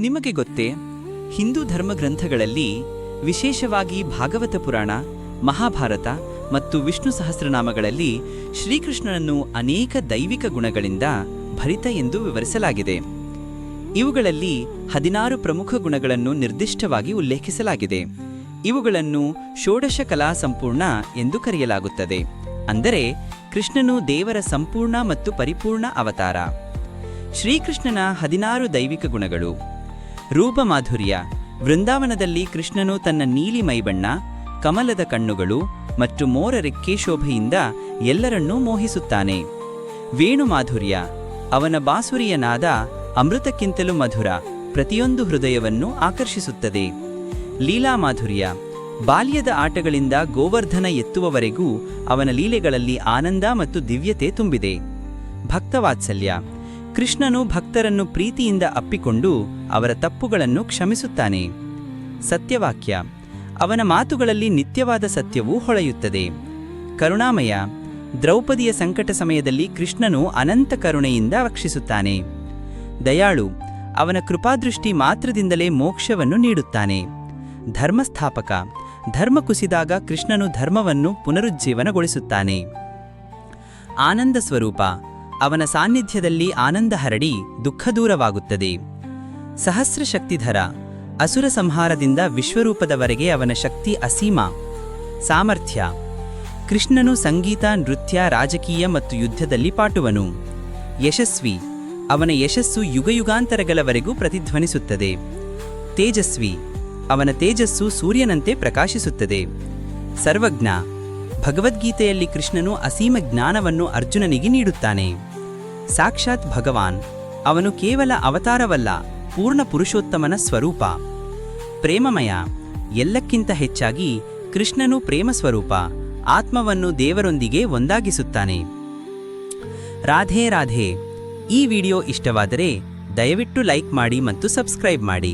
ನಿಮಗೆ ಗೊತ್ತೇ? ಹಿಂದೂ ಧರ್ಮ ಗ್ರಂಥಗಳಲ್ಲಿ ವಿಶೇಷವಾಗಿ ಭಾಗವತ ಪುರಾಣ, ಮಹಾಭಾರತ ಮತ್ತು ವಿಷ್ಣು ಸಹಸ್ರನಾಮಗಳಲ್ಲಿ ಶ್ರೀಕೃಷ್ಣನನ್ನು ಅನೇಕ ದೈವಿಕ ಗುಣಗಳಿಂದ ಭರಿತ ಎಂದು ವಿವರಿಸಲಾಗಿದೆ. ಇವುಗಳಲ್ಲಿ ಹದಿನಾರು ಪ್ರಮುಖ ಗುಣಗಳನ್ನು ನಿರ್ದಿಷ್ಟವಾಗಿ ಉಲ್ಲೇಖಿಸಲಾಗಿದೆ. ಇವುಗಳನ್ನು ಷೋಡಶ ಕಲಾ ಸಂಪೂರ್ಣ ಎಂದು ಕರೆಯಲಾಗುತ್ತದೆ. ಅಂದರೆ ಕೃಷ್ಣನು ದೇವರ ಸಂಪೂರ್ಣ ಮತ್ತು ಪರಿಪೂರ್ಣ ಅವತಾರ. ಶ್ರೀಕೃಷ್ಣನ ಹದಿನಾರು ದೈವಿಕ ಗುಣಗಳು. ರೂಪಮಾಧುರ್ಯ. ವೃಂದಾವನದಲ್ಲಿ ಕೃಷ್ಣನು ತನ್ನ ನೀಲಿ ಮೈಬಣ್ಣ, ಕಮಲದ ಕಣ್ಣುಗಳು ಮತ್ತು ಮೋರ ರೆಕ್ಕೆ ಶೋಭೆಯಿಂದ ಎಲ್ಲರನ್ನೂ ಮೋಹಿಸುತ್ತಾನೆ. ವೇಣುಮಾಧುರ್ಯ, ಅವನ ಬಾಸುರಿಯ ನಾದ ಅಮೃತಕ್ಕಿಂತಲೂ ಮಧುರ, ಪ್ರತಿಯೊಂದು ಹೃದಯವನ್ನು ಆಕರ್ಷಿಸುತ್ತದೆ. ಲೀಲಾ ಮಾಧುರ್ಯ ಬಾಲ್ಯದ ಆಟಗಳಿಂದ ಗೋವರ್ಧನ ಎತ್ತುವವರೆಗೂ ಅವನ ಲೀಲೆಗಳಲ್ಲಿ ಆನಂದ ಮತ್ತು ದಿವ್ಯತೆ ತುಂಬಿದೆ. ಭಕ್ತವಾತ್ಸಲ್ಯ ಕೃಷ್ಣನು ಭಕ್ತರನ್ನು ಪ್ರೀತಿಯಿಂದ ಅಪ್ಪಿಕೊಂಡು ಅವರ ತಪ್ಪುಗಳನ್ನು ಕ್ಷಮಿಸುತ್ತಾನೆ. ಸತ್ಯವಾಕ್ಯ. ಅವನ ಮಾತುಗಳಲ್ಲಿ ನಿತ್ಯವಾದ ಸತ್ಯವೂ ಹೊಳೆಯುತ್ತದೆ. ಕರುಣಾಮಯ. ದ್ರೌಪದಿಯ ಸಂಕಟ ಸಮಯದಲ್ಲಿ ಕೃಷ್ಣನು ಅನಂತ ಕರುಣೆಯಿಂದ ರಕ್ಷಿಸುತ್ತಾನೆ. ದಯಾಳು. ಅವನ ಕೃಪಾದೃಷ್ಟಿ ಮಾತ್ರದಿಂದಲೇ ಮೋಕ್ಷವನ್ನು ನೀಡುತ್ತಾನೆ. ಧರ್ಮಸ್ಥಾಪಕ. ಧರ್ಮ ಕುಸಿದಾಗ ಕೃಷ್ಣನು ಧರ್ಮವನ್ನು ಪುನರುಜ್ಜೀವನಗೊಳಿಸುತ್ತಾನೆ. ಆನಂದ ಸ್ವರೂಪ. ಅವನ ಸಾನ್ನಿಧ್ಯದಲ್ಲಿ ಆನಂದ ಹರಡಿ ದುಃಖ ದೂರವಾಗುತ್ತದೆ. ಸಹಸ್ರ ಶಕ್ತಿಧರ ಅಸುರ ಸಂಹಾರದಿಂದ ವಿಶ್ವರೂಪದವರೆಗೆ ಅವನ ಶಕ್ತಿ ಅಸೀಮ. ಸಾಮರ್ಥ್ಯ ಕೃಷ್ಣನು ಸಂಗೀತ, ನೃತ್ಯ, ರಾಜಕೀಯ ಮತ್ತು ಯುದ್ಧದಲ್ಲಿ ಪಾಟುವನು. ಯಶಸ್ವಿ ಅವನ ಯಶಸ್ಸು ಯುಗಯುಗಾಂತರಗಳವರೆಗೂ ಪ್ರತಿಧ್ವನಿಸುತ್ತದೆ. ತೇಜಸ್ವಿ ಅವನ ತೇಜಸ್ಸು ಸೂರ್ಯನಂತೆ ಪ್ರಕಾಶಿಸುತ್ತದೆ. ಸರ್ವಜ್ಞ ಭಗವದ್ಗೀತೆಯಲ್ಲಿ ಕೃಷ್ಣನು ಅಸೀಮ ಜ್ಞಾನವನ್ನು ಅರ್ಜುನನಿಗೆ ನೀಡುತ್ತಾನೆ. ಸಾಕ್ಷಾತ್ ಭಗವಾನ್. ಅವನು ಕೇವಲ ಅವತಾರವಲ್ಲ, ಪೂರ್ಣ ಪುರುಷೋತ್ತಮನ ಸ್ವರೂಪ. ಪ್ರೇಮಮಯ, ಎಲ್ಲಕ್ಕಿಂತ ಹೆಚ್ಚಾಗಿ ಕೃಷ್ಣನು ಪ್ರೇಮ ಸ್ವರೂಪ, ಆತ್ಮವನ್ನು ದೇವರೊಂದಿಗೆ ಒಂದಾಗಿಸುತ್ತಾನೆ. ರಾಧೇ ರಾಧೆ, ಈ ವಿಡಿಯೋ ಇಷ್ಟವಾದರೆ ದಯವಿಟ್ಟು ಲೈಕ್ ಮಾಡಿ ಮತ್ತು ಸಬ್ಸ್ಕ್ರೈಬ್ ಮಾಡಿ.